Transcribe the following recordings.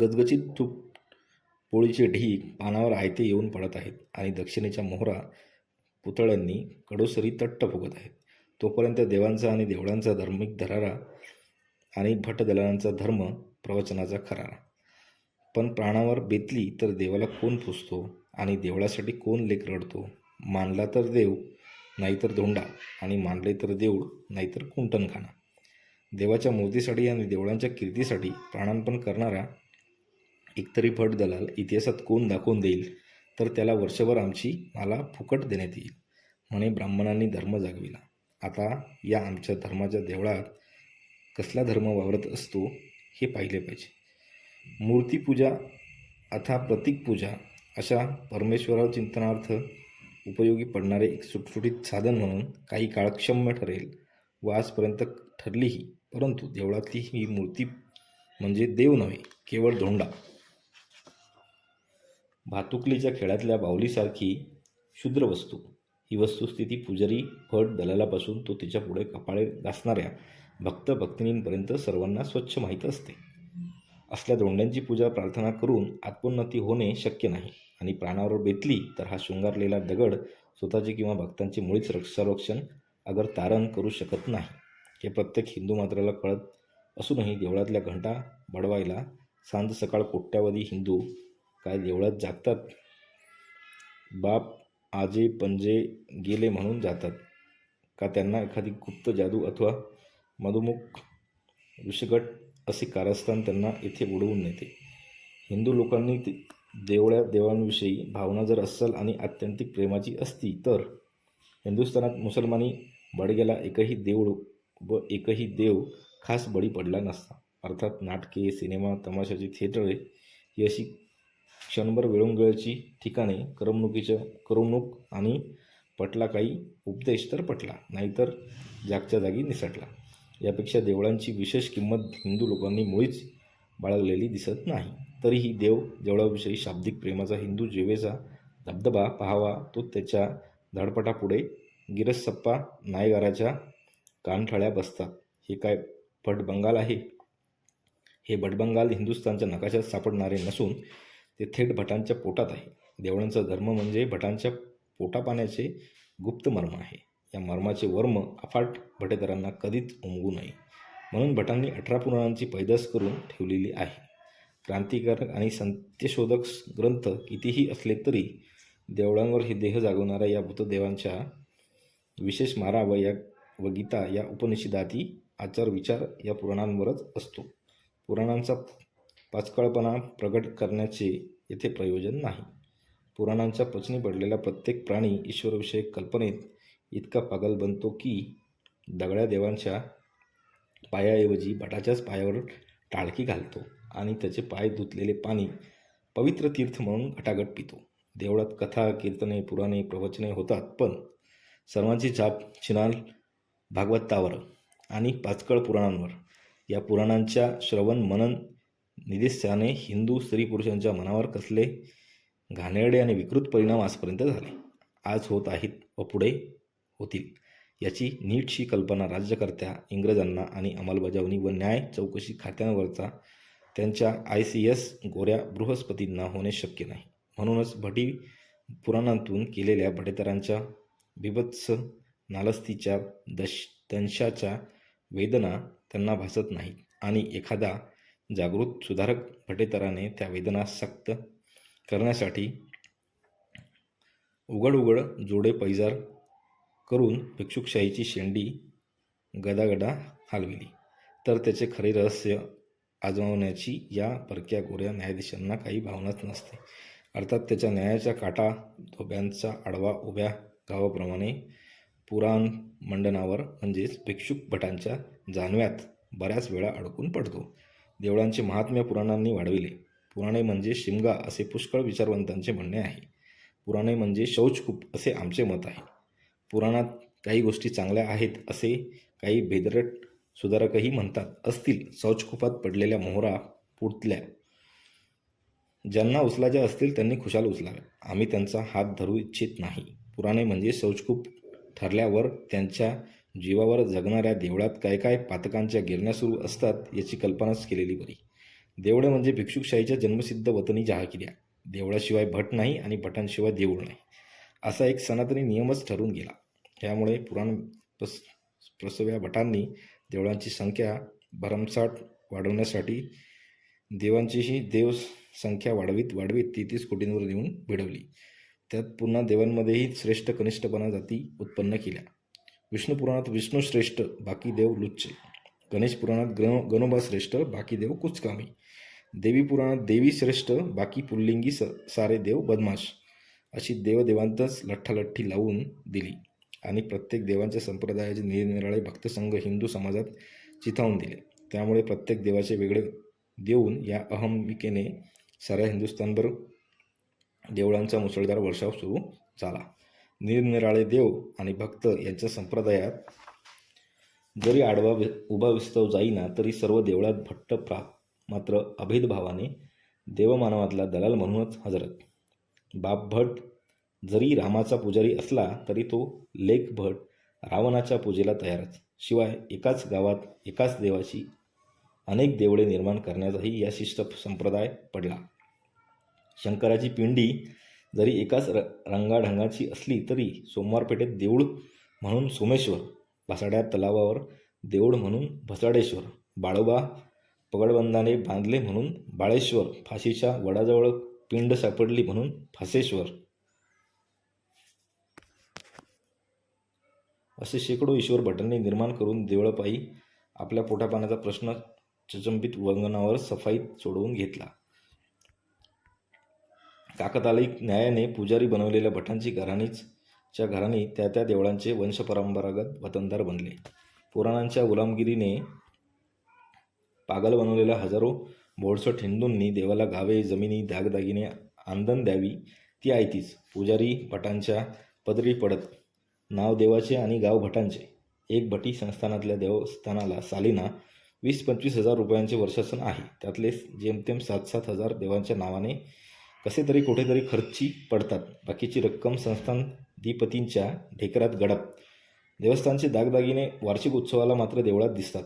गजगजीत तूप पोळीचे ढीग पानावर आयते येऊन पडत आहेत आणि दक्षिणेच्या मोहरा पुतळ्यांनी कडोसरी तट्ट फुगत आहेत. तोपर्यंत देवांचा आणि देवळांचा धार्मिक धरारा आणि भटदलांचा धर्म प्रवचनाचा खरारा. पण प्राणावर बेतली तर देवाला कोण पुसतो आणि देवळासाठी कोण लेख रडतो? मानला तर देव नाहीतर धोंडा आणि मानले तर देऊळ नाहीतर कुंटणखाना देवाच्या मूर्तीसाठी आणि देवळांच्या कीर्तीसाठी प्राणांपण करणारा एकतरी भट दलाल इतिहासात कोण दाखवून देईल तर त्याला वर्षभर आमची मला फुकट देण्यात येईल म्हणे ब्राह्मणांनी धर्म जागविला. आता या आमच्या धर्माच्या देवळात कसला धर्म वावरत असतो हे पाहिले पाहिजे. मूर्तीपूजा अथा प्रतीक पूजा अशा परमेश्वरा चिंतनार्थ उपयोगी पडणारे एक सुटसुटीत साधन म्हणून काही काळ क्षम्य ठरेल व आजपर्यंत ठरलीही परंतु देवळातली ही मूर्ती म्हणजे देव नव्हे केवळ धोंडा. भातुकलीच्या खेळातल्या बाहुलीसारखी क्षुद्र वस्तू. ही वस्तुस्थिती पुजारी फट दलालापासून तो तिच्या पुढे कपाळे घासणाऱ्या भक्त भक्तिनींपर्यंत सर्वांना स्वच्छ माहीत असते. असल्या धोंड्यांची पूजा प्रार्थना करून आत्मोन्नती होणे शक्य नाही आणि प्राणावर बेतली तर हा शृंगारलेला दगड स्वतःचे किंवा भक्तांचे मुळीच रक्ष- संरक्षण अगर तारण करू शकत नाही. हे प्रत्येक हिंदू मात्राला कळत असूनही देवळातल्या घंटा बडवायला सांज सकाळ कोट्यावधी हिंदू काय देवळात जागतात? बाप आजे पंजे गेले म्हणून जातात. का त्यांना एखादी गुप्त जादू अथवा मधुमुख विषगट असे कारस्थान त्यांना येथे उडवून नेते. हिंदू लोकांनी ते- देवळ्या देवांविषयी भावना जर अस्सल आणि आत्यंतिक प्रेमाची असती तर हिंदुस्थानात मुसलमानी बडग्याला एकही देऊळ व एकही देव खास बळी पडला नसता. अर्थात नाटके सिनेमा तमाशाची थिएटरे ही अशी क्षणभर वेळोंगळची ठिकाणे करमणुकीच्या करमणूक आणि पटला काही उपदेश तर पटला नाहीतर जागच्या जागी निसटला. यापेक्षा देवळांची विशेष किंमत हिंदू लोकांनी मुळीच बाळगलेली दिसत नाही. तरीही देव देवळाविषयी शाब्दिक प्रेमाचा हिंदू जेवेचा धबधबा पाहावा तो त्याच्या धडपटापुढे गिरसप्पा नायगाराच्या कानठळ्या बसतात. हे काय भटबंगाल आहे? हे भटबंगाल हिंदुस्थानच्या नकाशात सापडणारे नसून ते थेट भटांच्या पोटात आहे. देवळांचा धर्म म्हणजे भटांच्या पोटापाण्याचे गुप्त मर्म आहे. या मर्माचे वर्म अफाट भटेकरांना कधीच उमगू नये. म्हणून भटांनी अठरा पुराणांची पैदास करून ठेवलेली आहे. क्रांतिकारक आणि संत्यशोधक ग्रंथ कितीही असले तरी देवळांवर हे देह जागवणाऱ्या या भूतदेवांच्या विशेष मारा व या व गीता या उपनिषदाती आचार विचार या पुराणांवरच असतो. पुराणांचा पाचकळपणा प्रगट करण्याचे येथे प्रयोजन नाही. पुराणांच्या पचनी पडलेला प्रत्येक प्राणी ईश्वरविषयक कल्पनेत इतका पागल बनतो की दगड्या देवांच्या पायाऐवजी भटाच्याच पायावर टाळकी घालतो आणि त्याचे पाय धुतलेले पाणी पवित्र तीर्थ म्हणून घटाघट पितो. देवळात कथा कीर्तने पुराणे प्रवचने होतात पण सर्वांची छाप चिनाल भागवतावर आणि पाचकळ पुराणांवर. या पुराणांच्या श्रवण मनन निदिस्याने हिंदू स्त्री पुरुषांच्या मनावर कसले घाणेरडे आणि विकृत परिणाम आजपर्यंत झाले. आज होत आहेत व पुढे होतील याची नीटशी कल्पना राज्यकर्त्या इंग्रजांना आणि अंमलबजावणी व न्याय चौकशी खात्यांवरचा त्यांच्या आय सी एस गोऱ्या बृहस्पतींना होणे शक्य नाही. म्हणूनच भटी पुराणांतून केलेल्या भटेतरांच्या बिभत्स नालस्तीच्या दश दंशाच्या वेदना त्यांना भासत नाहीत आणि एखादा जागृत सुधारक भटेतराने त्या वेदना सक्त करण्यासाठी उघड उघड जोडे पैजार करून भिक्षुकशाहीची शेंडी गदागदा हलविली. तर त्याचे खरे रहस्य आजमावण्याची या परक्या गोऱ्या न्यायाधीशांना काही भावनाच नसते. अर्थात त्याच्या न्यायाच्या काटा धोब्यांचा आडवा उभ्या गावाप्रमाणे पुराण मंडनावर म्हणजेच भिक्षुक भटांच्या जानव्यात बऱ्याच वेळा अडकून पडतो. देवळांचे महात्म्य पुराणांनी वाढविले. पुराणे म्हणजे शिमगा असे पुष्कळ विचारवंतांचे म्हणणे आहे. पुराणे म्हणजे शौचकूप असे आमचे मत आहे. पुराणात काही गोष्टी चांगल्या आहेत असे काही भेदरट सुधारकही म्हणतात. असतील शौचकूपात पडलेल्या मोहरा पुटल्या. ज्यांना उचलायच्या असतील त्यांनी खुशाल उचलाव्या आम्ही त्यांचा हात धरू इच्छित नाही. पुराणे म्हणजे शौचकूप ठरल्यावर त्यांच्या जीवावर जगणाऱ्या देवळात काय काय पातकांच्या गिरण्या सुरू असतात याची कल्पनाच केलेली बरी. देवळं म्हणजे भिक्षुकशाहीच्या जन्मसिद्ध वतनी जहागिऱ्या देवळाशिवाय भट नाही आणि भटांशिवाय देऊळ नाही. असा एक सनातनी नियमच ठरून गेला. त्यामुळे पुराण प्रस प्रसव्या भटांनी देवळांची संख्या भरमसाठ वाढवण्यासाठी देवांचीही देव संख्या वाढवीत वाढवीत तेहतीस कोटींवर नेऊन भिडवली. त्यात पुन्हा देवांमध्येही श्रेष्ठ कनिष्ठपणा जाती उत्पन्न केल्या. विष्णू पुराणात विष्णू श्रेष्ठ बाकी देव लुच्चे. गणेश पुराणात गण गणोबा श्रेष्ठ बाकी देव कुचकामी. देवी पुराणात देवी श्रेष्ठ बाकी पुल्लिंगी स सारे देव बदमाश. अशी देवदेवांतच लठ्ठालठ्ठी लावून दिली. आणि प्रत्येक देवांच्या संप्रदायाचे निरनिराळे भक्तसंघ हिंदू समाजात चिथावून दिले. त्यामुळे प्रत्येक देवाचे वेगळे देऊन या अहमिकेने साऱ्या हिंदुस्थानभर देवळांचा मुसळधार वर्षाव सुरू झाला. निरनिराळे देव आणि भक्त यांच्या संप्रदायात जरी आडवा वि- उभा विस्तव जाईना तरी सर्व देवळात भट्ट प्रा मात्र अभेदभावाने देवमानवातला दलाल म्हणूनच हजरत. बाप भट जरी रामाचा पुजारी असला तरी तो लेख भट रावणाच्या पूजेला तयारच. शिवाय एकाच गावात एकाच देवाची अनेक देवळे निर्माण करण्याचाही या शिष्ट संप्रदाय पडला. शंकराची पिंडी जरी एकाच र रंगाढंगाची असली तरी सोमवार पेठेत देऊळ म्हणून सोमेश्वर भासाड्या तलावावर देऊळ म्हणून भसाडेश्वर बाळोबा पगडबंदाने बांधले म्हणून बाळेश्वर फाशीच्या वडाजवळ पिंड सापडली म्हणून फासेश्वर. असे शेकडो ईश्वर भटांनी निर्माण करून देवळपायी आपल्या पोटापाण्याचा प्रश्न चचंबित वंगणावर सफाईत सोडवून घेतला. काकतालीक न्यायाने पुजारी बनवलेल्या भटांची घराणीच च्या घराणी त्या त्या देवळांचे वंशपरंपरागत वतनदार बनले. पुराणांच्या गुलामगिरीने पागल बनवलेल्या हजारो भोळसट हिंदूंनी देवाला गावे जमिनी दागदागिने आंदण द्यावी ती आयतीच पुजारी भटांच्या पदरी पडत नाव देवाचे आणि गाव भटांचे. एक भटी संस्थानातल्या देवस्थानाला सालिना वीस पंचवीस हजार रुपयांचे वर्षासन आहे. त्यातले जेमतेम सात सात हजार देवांच्या नावाने कसे तरी कुठेतरी खर्ची पडतात. बाकीची रक्कम संस्थान धीपतींच्या ढेकरात गडप. देवस्थानचे दागदागिने वार्षिक उत्सवाला मात्र देवळात दिसतात.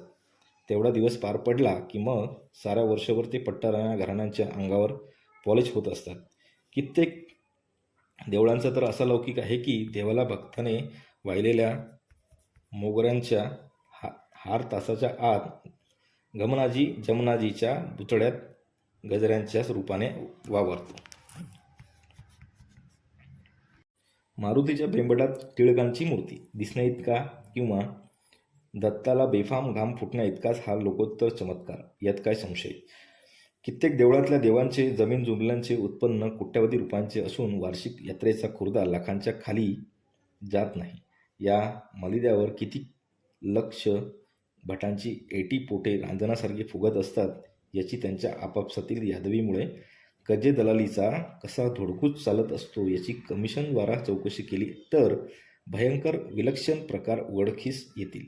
तेवढा दिवस पार पडला की मग साऱ्या वर्षभर ते पट्टाराण्या घराण्यांच्या अंगावर पॉलिश होत असतात. कित्येक देवळांचा तर असा लौकिक आहे की देवाला भक्ताने वाहिलेल्या मोगऱ्यांच्या हा हार तासाच्या आत गमनाजी जमनाजीच्या पुतळ्यात गजऱ्यांच्याच रूपाने वावरतो. मारुतीच्या बेंबटात टिळकांची मूर्ती. दिसण्या इतका किंवा दत्ताला बेफाम घाम फुटण्या इतकाच हा लोकोत्तर चमत्कार. यात काय संशय? कित्येक देवळातल्या देवांचे जमीन जुमल्यांचे उत्पन्न कोट्यावधी रुपयांचे असून वार्षिक यात्रेचा खुर्दा लाखांच्या खाली जात नाही. या मलिद्यावर किती लक्ष भटांची एटी पोटे रांजनासारखी फुगत असतात याची त्यांच्या आपापसातील यादवीमुळे कजे दलालीचा कसा धोडकूच चालत असतो याची कमिशनद्वारा चौकशी केली तर भयंकर विलक्षण प्रकार उघडकीस येतील.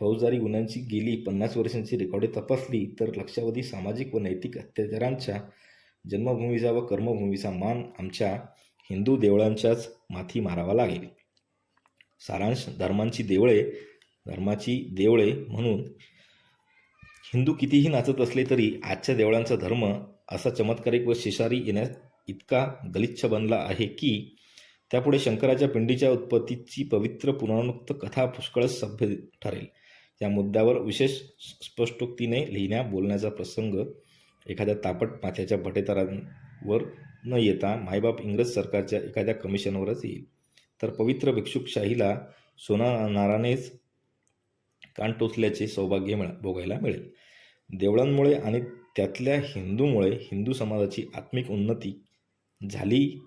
फौजदारी गुन्ह्यांची गेली पन्नास वर्षांची रेकॉर्डे तपासली तर लक्षावधी सामाजिक व नैतिक अत्याचारांच्या जन्मभूमीचा व कर्मभूमीचा मान आमच्या हिंदू देवळांच्याच माथी मारावा लागेल. सारांश धर्मांची देवळे धर्माची देवळे म्हणून हिंदू कितीही नाचत असले तरी आजच्या देवळांचा धर्म असा चमत्कारिक व शिशारी येण्यास इतका गलिच्छ बनला आहे की त्यापुढे शंकराच्या पिंडीच्या उत्पत्तीची पवित्र पुराणोक्त कथा पुष्कळच सभ्य ठरेल. या मुद्द्यावर विशेष स्पष्टोक्तीने लिहिण्या बोलण्याचा प्रसंग एखाद्या तापट माथ्याच्या भटेतारांवर न येता मायबाप इंग्रज सरकारच्या एखाद्या कमिशनवरच येईल. तर पवित्र भिक्षुकशाहीला सोनारानेच कान टोचल्याचे सौभाग्य मिळा भोगायला मिळेल. देवळांमुळे आणि त्यातल्या हिंदूमुळे हिंदू समाजाची आत्मिक उन्नती झाली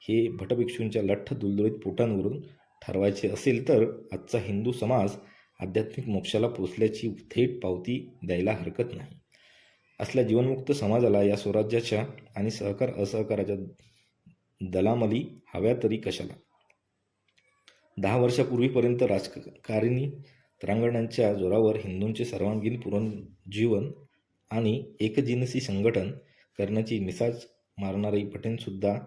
हे भटभिक्षूंच्या लठ्ठ दुलदुलीत पोटांवरून ठरवायचे असेल तर आजचा हिंदू समाज आध्यात्मिक मोक्षाला पोचल्याची थेट पावती द्यायला हरकत नाही. असल्या जीवनमुक्त समाजाला या स्वराज्याच्या आणि सहकार असहकाराच्या दलामली हव्या तरी कशाला? दहा वर्षापूर्वीपर्यंत राजकारिणी तरांगणांच्या जोरावर हिंदूंचे सर्वांगीण पुनरुज्जीवन आणि एकजिनसी संघटन करण्याची मिसाज मारणारी पटेलसुद्धा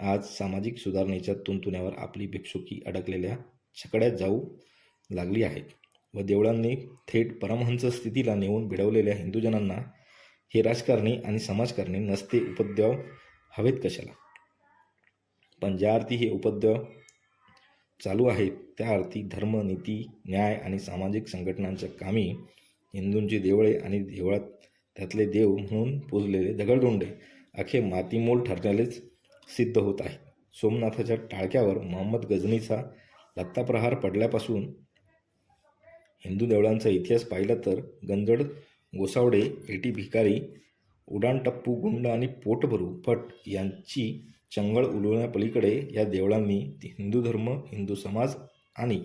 आज सामाजिक सुधारणेच्या तुंतुण्यावर आपली भिक्षुकी अडकलेल्या छकड्यात जाऊ लागली आहेत व देवळांनी थेट परमहंस स्थितीला नेऊन भिडवलेल्या हिंदूजनांना हे राजकारणी आणि समाजकारणी नसते उपद्रव हवेत कशाला? पण ज्या अर्थी हे उपद्रव चालू आहेत त्या अर्थी धर्म नीती न्याय आणि सामाजिक संघटनांच्या कामी हिंदूंची देवळे आणि देवळात त्यातले देव म्हणून पूजलेले दगडदोंडे अखे मातीमोल ठरण्यालेच सिद्ध होत आहे सोमनाथाच्या टाळक्यावर मोहम्मद गजनीचा लत्ताप्रहार पडल्यापासून हिंदू देवळांचा इतिहास पाहिला तर गंजड गोसावडे एटी भिकारी उडाणटप्पू गुंड आणि पोटभरू भट यांची चंगळ उलवण्यापलीकडे या देवळांनी हिंदू धर्म हिंदू समाज आणि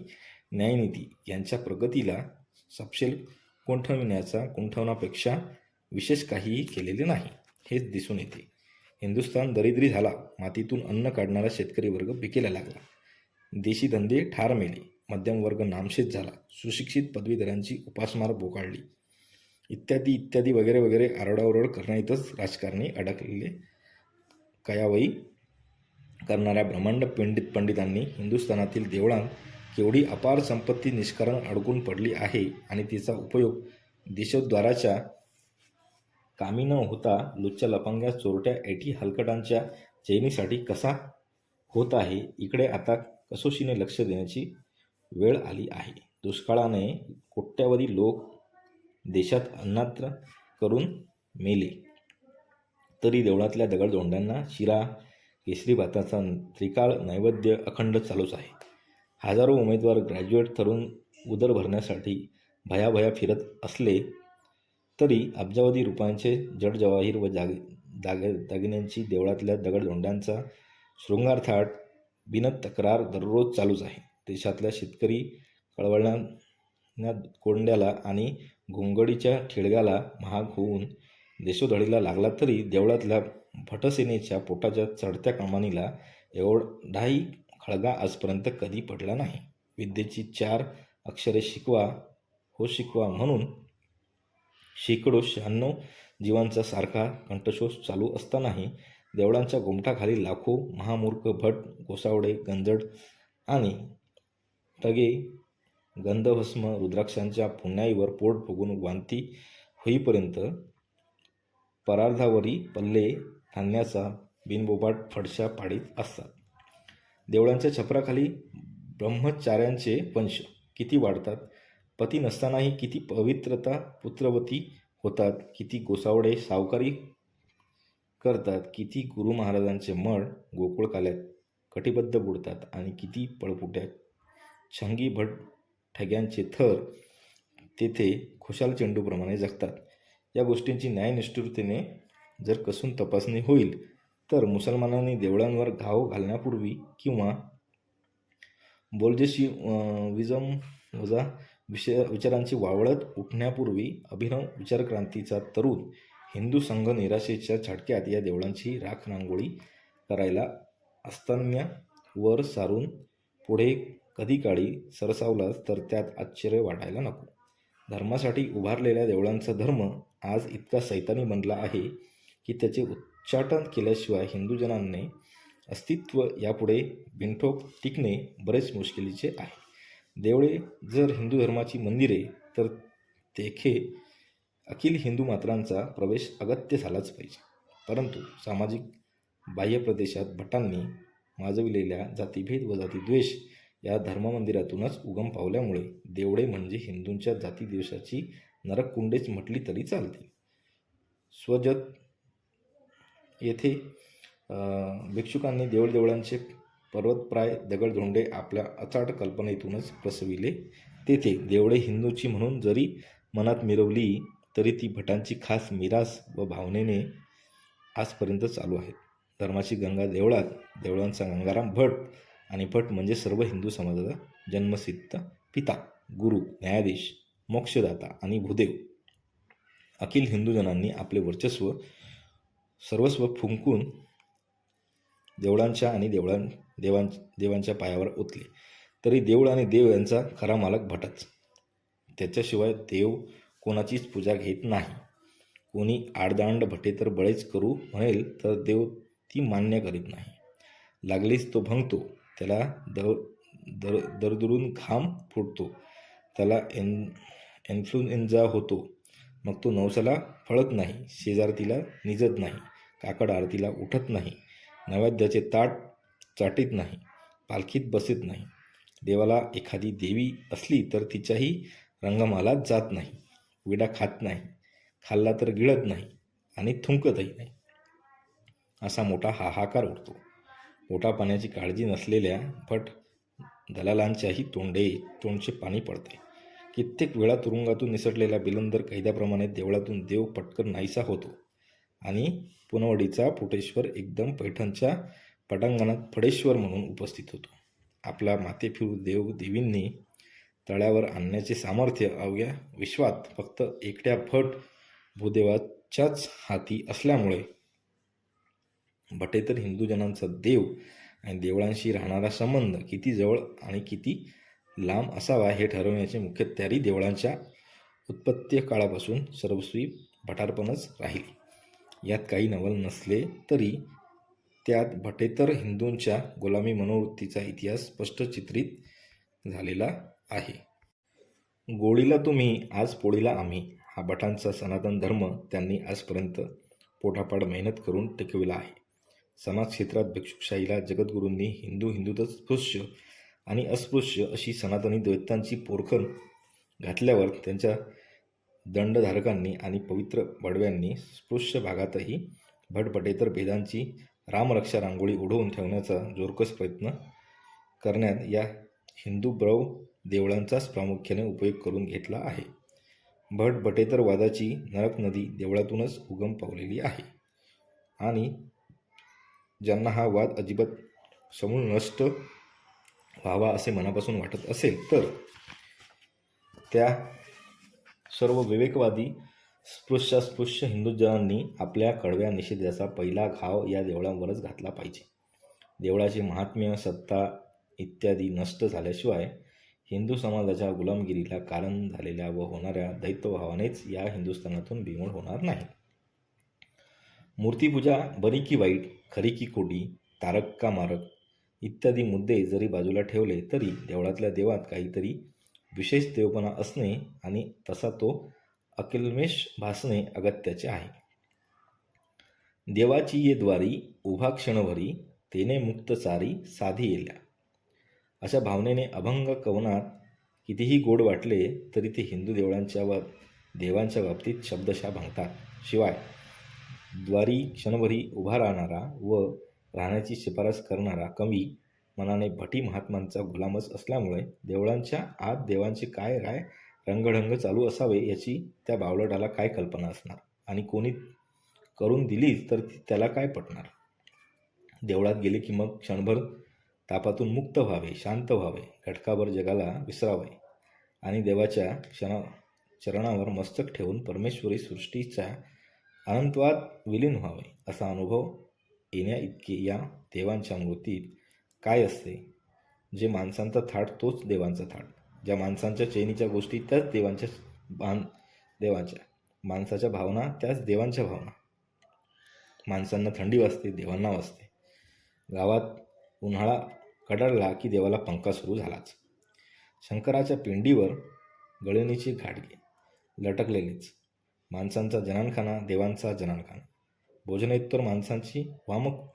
न्यायनीती यांच्या प्रगतीला सपशेल कोंठविण्याचा कुंठवण्यापेक्षा विशेष काहीही केलेले नाही. हेच दिसून येते. हिंदुस्थान दरिद्री झाला मातीतून अन्न काढणारा शेतकरी वर्ग पिकेला लागला. देशी धंदे ठार मेले मध्यम वर्ग नामशेष झाला सुशिक्षित पदवीधरांची उपासमार बोकाळली. इत्यादी इत्यादी वगैरे वगैरे आरडाओरड करण्यातच राजकारणी अडकलेले कयावई करणाऱ्या ब्रह्मांड पंडित पंडितांनी हिंदुस्थानातील देवळांत केवढी अपार संपत्ती निष्कारण अडकून पडली आहे आणि तिचा उपयोग देशोद्वाराच्या कामी न होता लुच्च्या लपांग्या चोरट्या एटी हलकटांच्या चैनीसाठी कसा होत आहे इकडे आता कसोशीने लक्ष देण्याची वेळ आली आहे. दुष्काळाने कोट्यावधी लोक देशात अन्नात्र करून मेले. तरी देवळातल्या दगडधोंड्यांना शिरा केसरी भाताचा त्रिकाळ नैवेद्य अखंड चालूच आहे. हजारो उमेदवार ग्रॅज्युएट तरुण उदर भरण्यासाठी भयाभया फिरत असले तरी अब्जावधी रुपयांचे जड जवाहीर व जाग दाग दागिन्यांची देवळातल्या दगडधोंड्यांचा शृंगारथाट बिनत तक्रार दररोज चालूच आहे. देशातल्या शेतकरी कळवळण्या कोंड्याला आणि घोंगडीच्या ठिळग्याला महाग होऊन देशोधडीला लागला तरी देवळातल्या भटसेनेच्या पोटाच्या चढत्या कमानीला एवढाही खळगा आजपर्यंत कधी पडला नाही. विद्येची चार अक्षरे शिकवा हो शिकवा म्हणून शेकडो शहाण्णव जीवांचा सारखा कंठशोष चालू असतानाही देवळांच्या गोमटाखाली लाखो महामूर्ख भट गोसावडे गंजड आणि तगे गंधभस्म रुद्राक्षांच्या पुण्याईवर पोट फुगून वांती होईपर्यंत परार्धावरी पल्ले थांबण्याचा बिनबोबाट फडशा पाडीत असतात. देवळांच्या छपराखाली ब्रह्मचार्यांचे वंश किती वाढतात? पती नसतानाही किती पवित्रता पुत्रवती होतात किती गोसावडे सावकारी करतात किती गुरु महाराजांचे मळ गोकुळकाल्यात कटिबद्ध बुडतात आणि किती पळपुट्या छंगी भट ठग्यांचे थर तेथे खुशाल चेंडूप्रमाणे जगतात. या गोष्टींची न्यायनिष्ठुरतेने जर कसून तपासणी होईल तर मुसलमानांनी देवळांवर घाव घालण्यापूर्वी किंवा बोलजेशी विजम वजा विषय विचारांची वावळत उठण्यापूर्वी अभिनव विचारक्रांतीचा तरुण हिंदू संघ निराशेच्या झटक्यात या देवळांची राख रांगोळी करायला असतान्या वर सारून पुढे कधी काळी सरसावलाच तर त्यात आश्चर्य वाटायला नको. धर्मासाठी उभारलेल्या देवळांचा धर्म आज इतका सैतानी बनला आहे की त्याचे उच्चाटन केल्याशिवाय हिंदूजनांनी अस्तित्व यापुढे बिनठोक टिकणे बरेच मुश्किलीचे आहे. देवळे जर हिंदू धर्माची मंदिरे तर तेथे अखिल हिंदू मात्रांचा प्रवेश अगत्य झालाच पाहिजे. परंतु सामाजिक बाह्य प्रदेशात भटांनी माजविलेल्या जातीभेद व जातीद्वेष या धर्ममंदिरातूनच उगम पावल्यामुळे देवळे म्हणजे हिंदूंच्या जातीद्वेषाची नरककुंडेच म्हटली तरी चालते. स्वजत येथे भिक्षुकांनी देवळ देवळांचे पर्वतप्राय दगडधोंडे आपल्या अचाट कल्पनेतूनच प्रसविले. तेथे देवळे हिंदूची म्हणून जरी मनात मिरवली तरी ती भटांची खास मिरास व भावनेने आजपर्यंत चालू आहेत. धर्माची गंगा देवळात देवळांचा गंगाराम भट आणि भट म्हणजे सर्व हिंदू समाजाचा जन्मसिद्ध पिता गुरु न्यायाधीश मोक्षदाता आणि भूदेव. अखिल हिंदूजनांनी आपले वर्चस्व सर्वस्व फुंकून देवळांच्या आणि देवळां देवां देवांच्या पायावर ओतले. तरी देऊळ आणि देव यांचा खरा मालक भटच. त्याच्याशिवाय देव कोणाचीच पूजा घेत नाही. कोणी आडदांड भटे तर बळेच करू म्हणेल तर देव ती मान्य करीत नाही. लागलीच तो भंगतो त्याला दर दर दरदरून घाम फुटतो त्याला एन एन्फ्लुएन्झा होतो. मग तो नवसाला फळत नाही शेजारतीला निजत नाही काकड आरतीला उठत नाही. नैवेद्याचे ताट चाटीत नाही पालखीत बसत नाही. देवाला एखादी देवी असली तर तिच्याही रंगमालात जात नाही. विडा खात नाही खाल्ला तर गिळत नाही आणि थुंकतही नाही. असा मोठा हाहाकार उठतो मोठा पाण्याची काळजी नसलेल्या भट दलालांच्याही तोंडे तोंडचे पाणी पडते. कित्येक वेळा तुरुंगातून निसटलेला बिलंदर कैद्याप्रमाणे देवळातून देव पटकन नाहीसा होतो आणि पुनवडीचा फुटेश्वर एकदम पैठणच्या पटांगणात फडेश्वर म्हणून उपस्थित होतो. आपला माथेफिरू देव देवींनी तळ्यावर आणण्याचे सामर्थ्य अवघ्या विश्वात फक्त एकट्या फट भूदेवाच्याच हाती असल्यामुळे बटेतर हिंदूजनांचा देव आणि देवळांशी राहणारा संबंध किती जवळ आणि किती लांब असावा हे ठरवण्याची मुख्य तयारी देवळांच्या उत्पत्ती काळापासून सर्वस्वी भटारपणच राहिली. यात काही नवल नसले तरी त्यात भटेतर हिंदूंच्या गुलामी मनोवृत्तीचा इतिहास स्पष्ट चित्रित झालेला आहे. गोळीला तुम्ही आज पोळीला आम्ही हा भटांचा सनातन धर्म त्यांनी आजपर्यंत पोटापाड मेहनत करून टिकविला आहे. समाज क्षेत्रात भिक्षुकशाहीला जगद्गुरूंनी हिंदू हिंदूतच स्पृश्य आणि अस्पृश्य अशी सनातनी द्वैतांची पोरखण घातल्यावर त्यांच्या दंडधारकांनी आणि पवित्र बडव्यांनी स्पृश्य भागातही भटभटेतर भेदांची रामरक्षा रांगोळी उडवून ठेवण्याचा जोरकस प्रयत्न करण्यात या हिंदू ब्रव देवळांचाच प्रामुख्याने उपयोग करून घेतला आहे. भट भटेतर वादाची नरक नदी देवळातूनच उगम पावलेली आहे. आणि ज्यांना हा वाद अजिबात समूळ नष्ट व्हावा असे मनापासून वाटत असेल तर त्या सर्व विवेकवादी स्पृश्यास्पृश्य हिंदुजनांनी आपल्या कडव्या निषेधाचा पहिला घाव या देवळांवरच घातला पाहिजे. देवळाचे महात्म्य सत्ता इत्यादी नष्ट झाल्याशिवाय हिंदू समाजाच्या गुलामगिरीला कारण झालेल्या व होणाऱ्या दैत्यभावानेच या हिंदुस्थानातून बिमोड होणार नाही. मूर्तीपूजा बरी की वाईट खरी की खोटी तारक का मारक इत्यादी मुद्दे जरी बाजूला ठेवले तरी देवळातल्या देवात काहीतरी विशेष देवपणा असणे आणि तसा तो अकिलमेश भासणे अगत्याचे आहे. देवाची ये द्वारी उभा क्षणभरी तेने मुक्त चारी साधी येल्या. अशा भावनेने अभंग कवनात कितीही गोड वाटले तरी ते हिंदू देवळांच्या व देवांच्या बाबतीत शब्दशा भांगतात. शिवाय द्वारी क्षणभरी उभा राहणारा व राहण्याची शिफारस करणारा कवी मनाने भटी महात्मांचा गुलामच असल्यामुळे देवळांच्या आत देवांचे काय काय रंगढंग चालू असावे याची त्या बावलटाला काय कल्पना असणार? आणि कोणी करून दिलीच तर ती त्याला काय पटणार? देवळात गेले की मग क्षणभर तापातून मुक्त व्हावे शांत व्हावे घटकाभर जगाला विसरावे. आणि देवाच्या क्षणा चरणावर मस्तक ठेवून परमेश्वरी सृष्टीच्या अनंतवात विलीन व्हावे असा अनुभव येण्या इतके या देवांच्या मूर्तीत काय असते? जे माणसांचा थाट तोच देवांचा थाट. ज्या माणसांच्या चैनीच्या गोष्टी त्याच देवांच्या बाण देवांच्या. माणसाच्या भावना त्याच देवांच्या भावना. माणसांना थंडी वाजते देवांना वाजते. गावात उन्हाळा कडाडला की देवाला पंखा सुरू झालाच. शंकराच्या पिंडीवर गळणीची घाटगे लटकलेलीच. माणसांचा जनानखाना देवांचा जनानखाना. भोजनेत्तर माणसांची वामक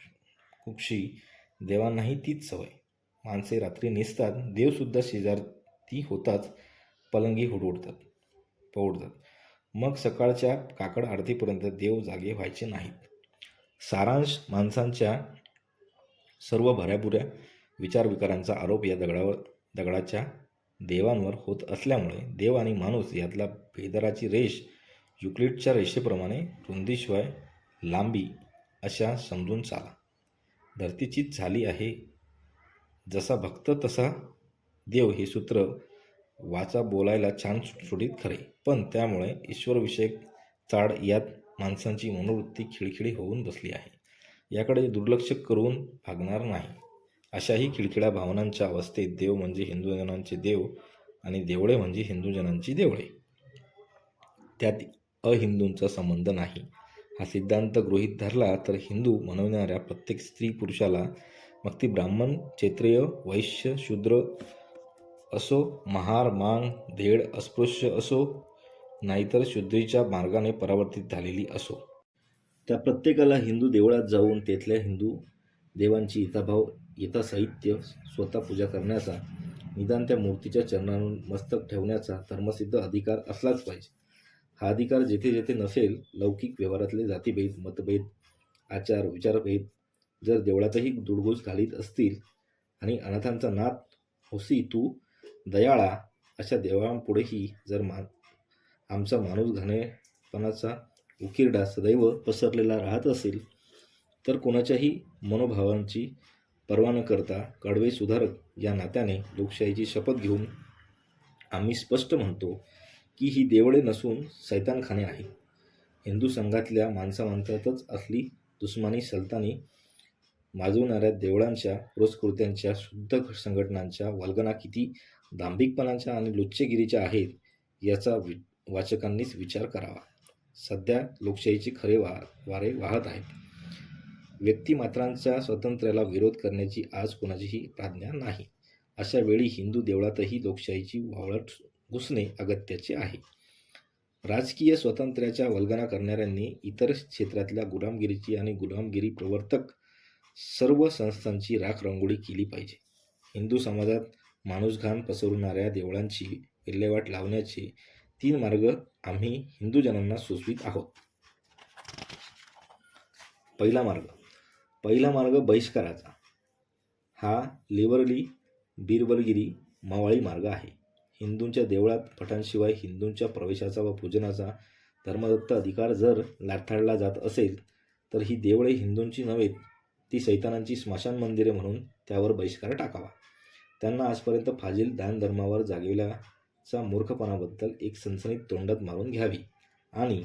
कुक्षी देवांनाही तीच सवय. माणसे रात्री निसतात देवसुद्धा शेजार ती होताच पलंगी हुडवडतात. पवडतात मग सकाळच्या काकड आरतीपर्यंत देव जागे व्हायचे नाहीत. सारांश माणसांच्या सर्व भऱ्याभुऱ्या विचारविकारांचा आरोप या दगडावर दगडाच्या देवांवर होत असल्यामुळे देव आणि माणूस यातला भेदराची रेष युक्लिडच्या रेषेप्रमाणे रुंदीशिवाय लांबी अशा समजून चाला. धरतीचीच झाली आहे. जसा भक्त तसा देव हे सूत्र वाचा बोलायला छान सुटसुटीत खरे. पण त्यामुळे ईश्वरविषयक चाड यात माणसांची मनोवृत्ती खिळखिळी होऊन बसली आहे. याकडे दुर्लक्ष करून भागणार नाही. अशाही खिळखिळ्या भावनांच्या अवस्थेत देव म्हणजे हिंदूजनांचे देव आणि देवळे म्हणजे हिंदूजनांची देवळे. त्यात अहिंदूंचा संबंध नाही. हा सिद्धांत गृहीत धरला तर हिंदू म्हणवणाऱ्या प्रत्येक स्त्री पुरुषाला मग ती ब्राह्मण क्षेत्रिय वैश्य शूद्र असो महार मान धेड अस्पृश्य असो नाहीतर शुद्धीच्या मार्गाने परावर्तित झालेली असो. त्या प्रत्येकाला हिंदू देवळात जाऊन तेथल्या हिंदू देवांची यथाभाव यथासाहित्य स्वतः पूजा करण्याचा निदान त्या मूर्तीच्या चरणांवर मस्तक ठेवण्याचा धर्मसिद्ध अधिकार असलाच पाहिजे. हा अधिकार जेथे जेथे नसेल लौकिक व्यवहारातले जातीभेद मतभेद आचार विचारभेद जर देवळातही दुडगूस घालीत असतील आणि अनाथांचा नाथ होसी तू दयाळा अशा देवांपुढेही जर मा आमचा माणूस घाणेपणाचा उकिरडा सदैव पसरलेला राहत असेल तर कोणाच्याही मनोभावांची पर्वा न करता कडवे सुधारक या नात्याने लोकशाहीची शपथ घेऊन आम्ही स्पष्ट म्हणतो की ही देवळे नसून सैतानखाने आहे हिंदू संघातल्या माणसामाणसातच असली दुस्मानी सलतानी माजवणाऱ्या देवळांच्या पुरस्कृत्यांच्या शुद्ध संघटनांच्या वल्गना किती दांभिकपणाच्या आणि लुच्चगिरीच्या आहेत याचा वि वाचकांनीच विचार करावा. सध्या लोकशाहीचे खरे वा वारे वाहत आहेत. व्यक्तिमात्रांच्या स्वातंत्र्याला विरोध करण्याची आज कोणाचीही प्राज्ञा नाही. अशा वेळी हिंदू देवळातही लोकशाहीची वावळट घुसणे अगत्याचे आहे. राजकीय स्वातंत्र्याच्या वल्गना करणाऱ्यांनी इतर क्षेत्रातल्या गुलामगिरीची आणि गुलामगिरी प्रवर्तक सर्व संस्थांची राखरंगोळी केली पाहिजे. हिंदू समाजात माणूसघाण पसरवणाऱ्या देवळांची विल्हेवाट लावण्याचे तीन मार्ग आम्ही हिंदूजनांना सुचवित आहोत. पहिला मार्ग. पहिला मार्ग बहिष्काराचा. हा लेवरली बिरबलगिरी मावाळी मार्ग आहे. हिंदूंच्या देवळात पठांशिवाय हिंदूंच्या प्रवेशाचा व पूजनाचा धर्मदत्त अधिकार जर लाथाडला जात असेल तर ही देवळे हिंदूंची नव्हे ती सैतानांची स्मशान मंदिरे म्हणून त्यावर बहिष्कार टाकावा. त्यांना आजपर्यंत फाजील दानधर्मावर जागविल्याचा मूर्खपणाबद्दल एक सनसनीत तोंडात मारून घ्यावी. आणि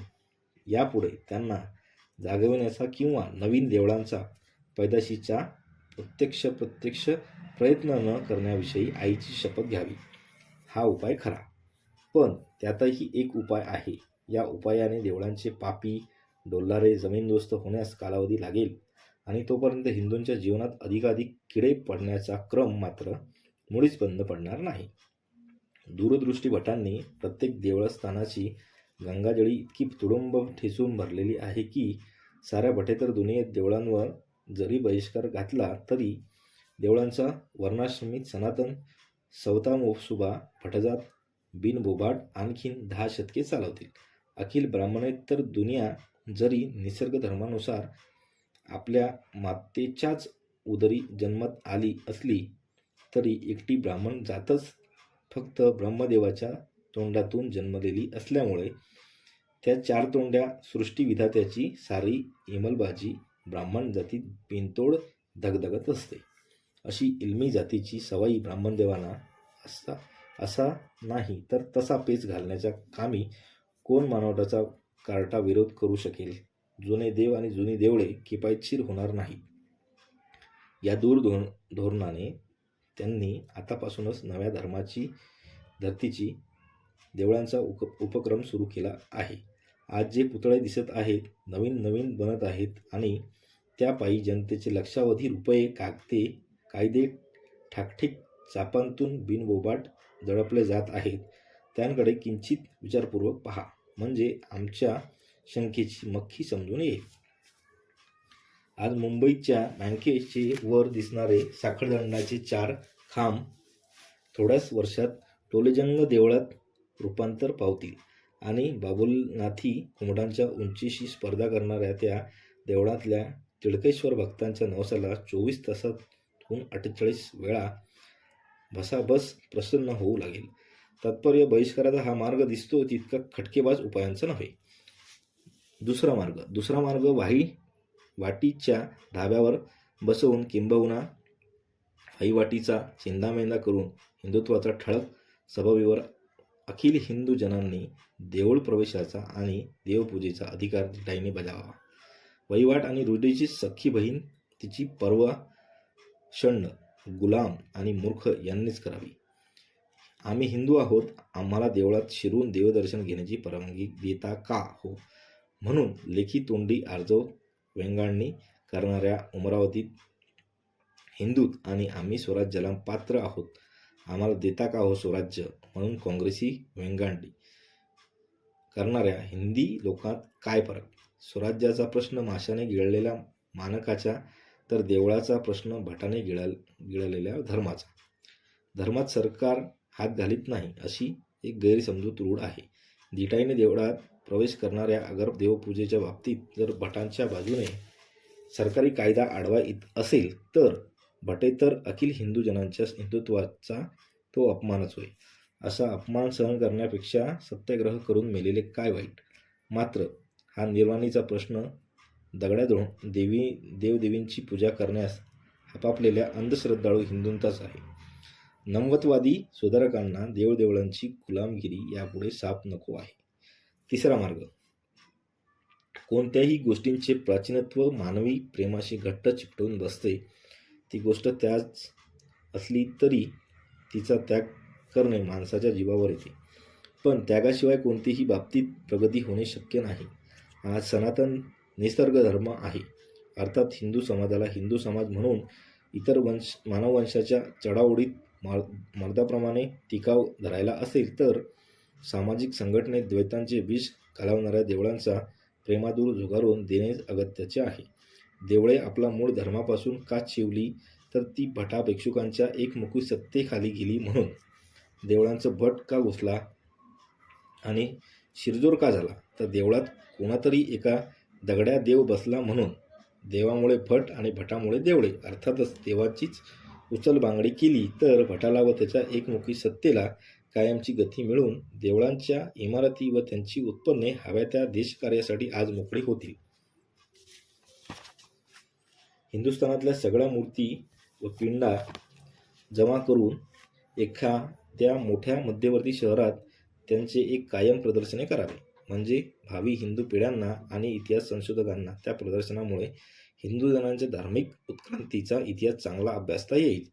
यापुढे त्यांना जागविण्याचा किंवा नवीन देवळांचा पैदाशीचा प्रत्यक्ष प्रत्यक्ष प्रयत्न न करण्याविषयी आईची शपथ घ्यावी. हा उपाय खरा. पण त्यातही एक उपाय आहे. या उपायाने देवळांचे पापी डोल्लारे जमीनदोस्त होण्यास कालावधी लागेल आणि तोपर्यंत हिंदूंच्या जीवनात अधिकाधिक किडे पडण्याचा क्रम मात्र मुळीच बंद पडणार नाही. दूरदृष्टी भटांनी प्रत्येक देवळस्थानाची गंगाजळी इतकी तुडुंब ठेचून भरलेली आहे की साऱ्या भटेतर दुनियेत देवळांवर जरी बहिष्कार घातला तरी देवळांचा वर्णाश्रमित सनातन सवतामोसुबा भटजात बिनबोबाट आणखीन दहा शतके चालवतील. अखिल ब्राह्मणेतर दुनिया जरी निसर्ग धर्मानुसार आपल्या मातेच्याच उदरी जन्मात आली असली तरी एकटी ब्राह्मण जातच फक्त ब्रह्मदेवाच्या तोंडातून जन्मलेली असल्यामुळे त्या चार तोंड्या सृष्टीविधात्याची सारी इमलबाजी ब्राह्मण जातीत बिनतोड धगधगत असते. अशी इल्मी जातीची सवाई ब्राह्मणदेवांना असता असा नाही तर तसा पेच घालण्याच्या कामी कोण मानवटाचा कार्टा विरोध करू शकेल? जुने देव आणि जुनी देवळे किफायतशीर होणार नाही. या दूर धोर धोरणाने त्यांनी आतापासूनच नव्या धर्माची धर्तीची देवळांचा उप उपक्रम सुरू केला आहे. आज जे पुतळे दिसत आहेत नवीन नवीन बनत आहेत आणि त्यापायी जनतेचे लक्षावधी रुपये कागदे कायदे ठाकठीक चापांतून बिनबोबाट दडपले जात आहेत. त्यांकडे किंचित विचारपूर्वक पहा. म्हणजे आमच्या शंकेची मक्खी समजून येईल आज मुंबईच्या बँकेचे वर दिसणारे साखळदंडाचे चार खांब थोड्याच वर्षात टोलेजंग देवळात रूपांतर पावतील आणि बाबुलनाथी कुंभडांच्या उंचीशी स्पर्धा करणाऱ्या त्या देवळातल्या तिळकेश्वर भक्तांच्या नवसाला चोवीस तासातून अठ्ठेचाळीस वेळा भसाभस प्रसन्न होऊ लागेल. तात्पर्य बहिष्काराचा हा मार्ग दिसतो तितका खटकेबाज उपायांचा नव्हे. दुसरा मार्ग दुसरा मार्ग वाही वाटीच्या धाब्यावर बसवून किंबहुना वाटीचा चिंदामेंदा करून हिंदुत्वाचा ठळक सभावीवर अखिल हिंदू जनांनी देऊळ प्रवेशाचा आणि देवपूजेचा अधिकार दृढाईने बजावावा. वहिवाट आणि रुडीची सख्खी बहीण तिची पर्वा शण्ड गुलाम आणि मूर्ख यांनीच करावी. आम्ही हिंदू आहोत आम्हाला देवळात शिरून देवदर्शन घेण्याची परवानगी देता का हो? म्हणून लेखी तोंडी अर्जव व्यंगाळणी करणाऱ्या अमरावतीत हिंदूत आणि आम्ही स्वराज्याला पात्र आहोत. आम्हाला देता का हो स्वराज्य? म्हणून काँग्रेसी वेंगांडी करणाऱ्या हिंदी लोकात काय फरक? स्वराज्याचा प्रश्न माशाने गिळलेल्या मानकाच्या तर देवळाचा प्रश्न भटाने गिळल गिळलेल्या धर्माचा. धर्मात सरकार हात घालीत नाही अशी एक गैरसमजूत रूढ आहे. दिटाईने देवळात प्रवेश करणाऱ्या अगर देवपूजेच्या बाबतीत जर भटांच्या बाजूने सरकारी कायदा आडवा येत असेल तर भटे तर अखिल हिंदू जनांच्या हिंदुत्वाचा तो अपमानच होय. असा अपमान सहन करण्यापेक्षा सत्याग्रह करून मेलेले काय वाईट? मात्र हा निर्वाणीचा प्रश्न दगड्या धुळून देवी देवदेवींची पूजा करण्यास आपापलेल्या अंधश्रद्धाळू हिंदूंचाच आहे. नमवतवादी सुधारकांना देवदेवळांची गुलामगिरी यापुढे साप नको आहे. तिसरा मार्ग. कोणत्याही गोष्टींचे प्राचीनत्व मानवी प्रेमाशी घट्ट चिकटून बसते. ती गोष्ट त्याच असली तरी तिचा त्याग करणे माणसाच्या जीवावर येते. पण त्यागाशिवाय कोणतीही बाबतीत प्रगती होणे शक्य नाही. आज सनातन निसर्ग धर्म आहे. अर्थात हिंदू समाजाला हिंदू समाज म्हणून इतर वंश मानववंशाच्या चढाओढीत मर्दाप्रमाणे टिकाव धरायला असेल तर सामाजिक संघटनेत द्वैतांचे विष घालवणाऱ्या देवळांचा प्रेमादूर झुगारून देणे अगत्याचे आहे. देवळे आपला मूळ धर्मापासून का चिवली तर ती भटा भिक्षुकांच्या एकमुखी सत्तेखाली गेली म्हणून. देवळांचं भट का घुसला आणि शिरजोर का झाला? तर देवळात कोणातरी एका दगड्या देव बसला म्हणून. देवामुळे भट आणि भटामुळे देवळे. अर्थातच देवाचीच उचलबांगडी केली तर भटाला व त्याच्या एकमुखी सत्तेला कायमची गती मिळून देवळांच्या इमारती व त्यांची उत्पन्ने हव्या त्या देशकार्यासाठी आज मोकळी होतील. हिंदुस्थानातल्या सगळ्या मूर्ती व पिंडा जमा करून एखाद्या मोठ्या मध्यवर्ती शहरात त्यांचे एक कायम प्रदर्शने करावे. म्हणजे भावी हिंदू पिढ्यांना आणि इतिहास संशोधकांना त्या प्रदर्शनामुळे हिंदू जणांच्या धार्मिक उत्क्रांतीचा इतिहास चांगला अभ्यासता येईल.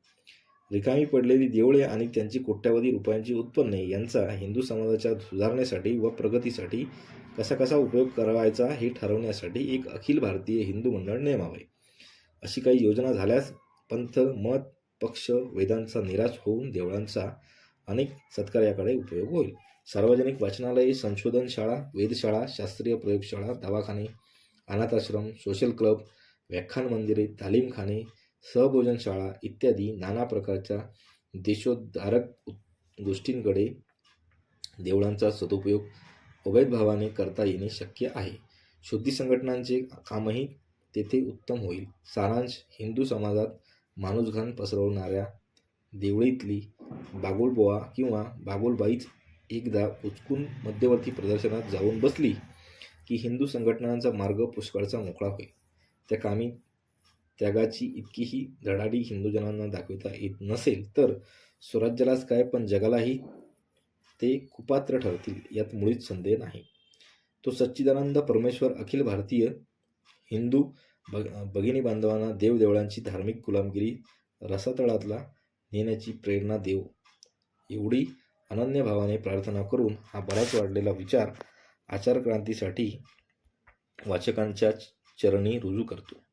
रिकामी पडलेली देवळे आणि त्यांची कोट्यावधी रुपयांची उत्पन्ने यांचा हिंदू समाजाच्या सुधारणेसाठी व प्रगतीसाठी कसा कसा उपयोग करावायचा हे ठरवण्यासाठी एक अखिल भारतीय हिंदू मंडळ नेमावे. अशी काही योजना झाल्यास पंथ मत पक्ष वेदांचा निराश होऊन देवळांचा अनेक सत्कार्याकडे उपयोग होईल. सार्वजनिक वाचनालये संशोधन शाळा वेधशाळा शास्त्रीय प्रयोगशाळा दवाखाने अनाथाश्रम सोशल क्लब व्याख्यान मंदिरे तालीमखाने सहभोजन शाळा इत्यादी नाना प्रकारच्या देशोद्धारक गोष्टींकडे देवळांचा सदुपयोग अवैध भावाने करता येणे शक्य आहे. शुद्धी संघटनांचे कामही तेथे उत्तम होईल. सारांश हिंदू समाजात माणूसघाण पसरवणाऱ्या देवळीतली बागुलबोआ किंवा बागुलबाईच एकदा उचकून मध्यवर्ती प्रदर्शनात जाऊन बसली की हिंदू संघटनांचा मार्ग पुष्कळचा मोकळा होईल. त्या कामी त्यागाची इतकीही धडाडी हिंदूजनांना दाखविता येत नसेल तर स्वराज्यालाच काय पण जगालाही ते कुपात्र ठरतील यात मुळीच संदेह नाही. तो सच्चिदानंद परमेश्वर अखिल भारतीय हिंदू भग भगिनी बांधवांना देवदेवळांची धार्मिक गुलामगिरी रसातळातला नेण्याची प्रेरणा देव. एवढी अनन्य भावाने प्रार्थना करून हा बराच वाढलेला विचार आचारक्रांतीसाठी वाचकांच्या चरणी रुजू करतो.